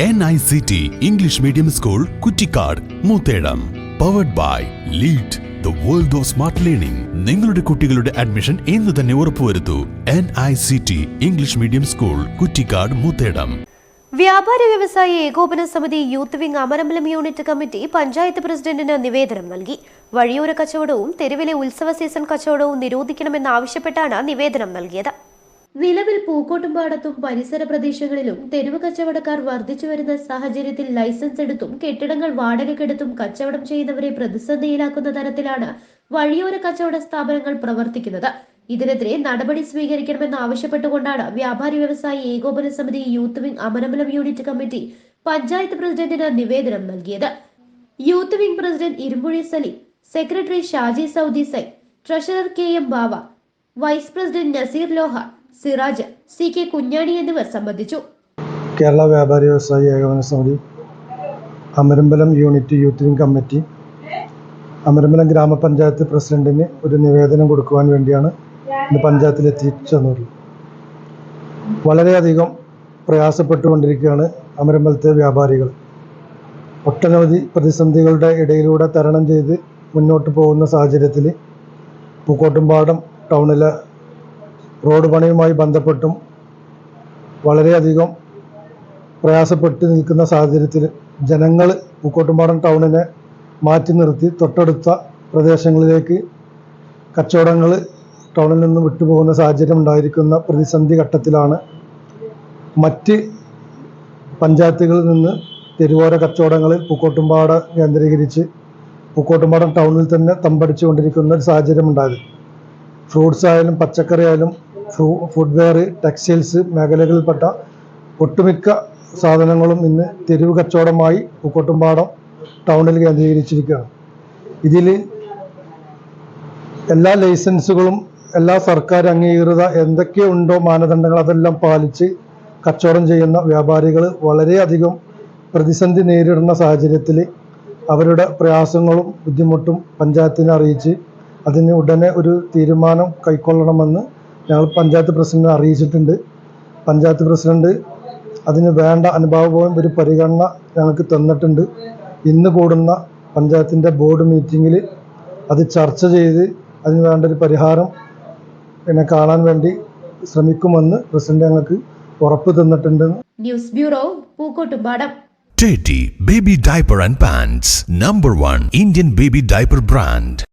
N I C T English medium school Kuttikkad Moothedam powered by lead the world of smart learning നിങ്ങളുടെ കുട്ടികളുടെ admission ഇന്ന് തന്നെ ഉറപ്പുവരുത്തൂ. N I C T English medium school Kuttikkad Moothedam വ്യാപാരി വ്യവസായ ഏകോപന സമിതി youth wing Amarambalam unit committee panchayat പ്രസിഡന്റിന് നിവേദനം നൽകി. വഴിയോര കച്ചവടവും തെരുവിലെ ഉത്സവ സീസൺ കച്ചവടവും നിരോധിക്കണമെന്നാവശ്യപ്പെട്ടാണ് നിവേദനം നൽകിയത്. നിലവിൽ പൂക്കോട്ടുംപാടത്തും പരിസര പ്രദേശങ്ങളിലും തെരുവ് കച്ചവടക്കാർ വർദ്ധിച്ചു വരുന്ന സാഹചര്യത്തിൽ ലൈസൻസ് എടുത്തും കെട്ടിടങ്ങൾ വാടകയ്ക്കെടുത്തും കച്ചവടം ചെയ്യുന്നവരെ പ്രതിസന്ധിയിലാക്കുന്ന തരത്തിലാണ് വഴിയോര കച്ചവട സ്ഥാപനങ്ങൾ പ്രവർത്തിക്കുന്നത്. ഇതിനെതിരെ നടപടി സ്വീകരിക്കണമെന്ന് ആവശ്യപ്പെട്ടുകൊണ്ടാണ് വ്യാപാരി വ്യവസായി ഏകോപന സമിതി youth wing Amarambalam unit committee panchayat പ്രസിഡന്റിന് നിവേദനം നൽകിയത്. Youth wing president Irumbuzhi Saleem secretary Shaji Saudi സൈ treasurer K M Bava vice president Naseer ലോഹ സിറാജ് സി കെ കുഞ്ഞാണി എന്നിവർ സംബന്ധിച്ചു. കേരള വ്യാപാരി വ്യവസായി ഏകോപന സമിതി Amarambalam unit youth wing committee Amarambalam ഗ്രാമപഞ്ചായത്ത് പ്രസിഡന്റിന് ഒരു നിവേദനം കൊടുക്കുവാൻ വേണ്ടിയാണ് ഇന്ന് പഞ്ചായത്തിൽ എത്തിച്ചത് വളരെയധികം പ്രയാസപ്പെട്ടുകൊണ്ടിരിക്കുകയാണ് അമരമ്പലത്തെ വ്യാപാരികൾ. ഒട്ടനവധി പ്രതിസന്ധികളുടെ ഇടയിലൂടെ തരണം ചെയ്ത് മുന്നോട്ട് പോകുന്ന സാഹചര്യത്തിൽ പൂക്കോട്ടുംപാടം ടൗണിലെ റോഡ് പണിയുമായി ബന്ധപ്പെട്ടും വളരെയധികം പ്രയാസപ്പെട്ട് നിൽക്കുന്ന സാഹചര്യത്തിൽ ജനങ്ങൾ പൂക്കോട്ടുംപാടം ടൗണിനെ മാറ്റി നിർത്തി തൊട്ടടുത്ത പ്രദേശങ്ങളിലേക്ക് കച്ചവടങ്ങൾ ടൗണിൽ നിന്ന് വിട്ടുപോകുന്ന സാഹചര്യം ഉണ്ടായിരിക്കുന്ന പ്രതിസന്ധി ഘട്ടത്തിലാണ് മറ്റ് പഞ്ചായത്തുകളിൽ നിന്ന് തെരുവോര കച്ചവടങ്ങളിൽ പൂക്കോട്ടുംപാട കേന്ദ്രീകരിച്ച് പൂക്കോട്ടുംപാടം ടൗണിൽ തന്നെ തമ്പടിച്ചുകൊണ്ടിരിക്കുന്ന ഒരു സാഹചര്യം ഉണ്ടായത് ഫ്രൂട്ട്സ് ആയാലും പച്ചക്കറി ആയാലും ഫുഡ്വെയർ ടെക്സ്റ്റൈൽസ് മേഖലകളിൽപ്പെട്ട ഒട്ടുമിക്ക സാധനങ്ങളും ഇന്ന് തെരുവ് കച്ചവടമായി പൂക്കോട്ടുംപാടം ടൗണിൽ കേന്ദ്രീകരിച്ചിരിക്കുകയാണ്. ഇതിൽ എല്ലാ ലൈസൻസുകളും എല്ലാ സർക്കാർ അംഗീകൃത എന്തൊക്കെ ഉണ്ടോ മാനദണ്ഡങ്ങൾ അതെല്ലാം പാലിച്ച് കച്ചവടം ചെയ്യുന്ന വ്യാപാരികൾ വളരെയധികം പ്രതിസന്ധി നേരിടുന്ന സാഹചര്യത്തിൽ അവരുടെ പ്രയാസങ്ങളും ബുദ്ധിമുട്ടും പഞ്ചായത്തിനെ അറിയിച്ച് അതിന് ഉടനെ ഒരു തീരുമാനം കൈക്കൊള്ളണമെന്ന് ഞങ്ങൾ പഞ്ചായത്ത് പ്രസിഡന്റിനെ അറിയിച്ചിട്ടുണ്ട്. പഞ്ചായത്ത് പ്രസിഡന്റ് അതിന് വേണ്ട അനുഭാവവും ഒരു പരിഗണന ഞങ്ങൾക്ക് തന്നിട്ടുണ്ട്. ഇന്ന് കൂടുന്ന പഞ്ചായത്തിന്റെ ബോർഡ് മീറ്റിങ്ങിൽ അത് ചർച്ച ചെയ്ത് അതിന് വേണ്ട ഒരു പരിഹാരം എന്നെ കാണാൻ വേണ്ടി ശ്രമിക്കുമെന്ന് പ്രസിഡന്റ് ഞങ്ങൾക്ക് ഉറപ്പ് തന്നിട്ടുണ്ട്. News bureau Pookkottupadam. Teddy Baby Diaper and Pants Number One Indian Baby Diaper Brand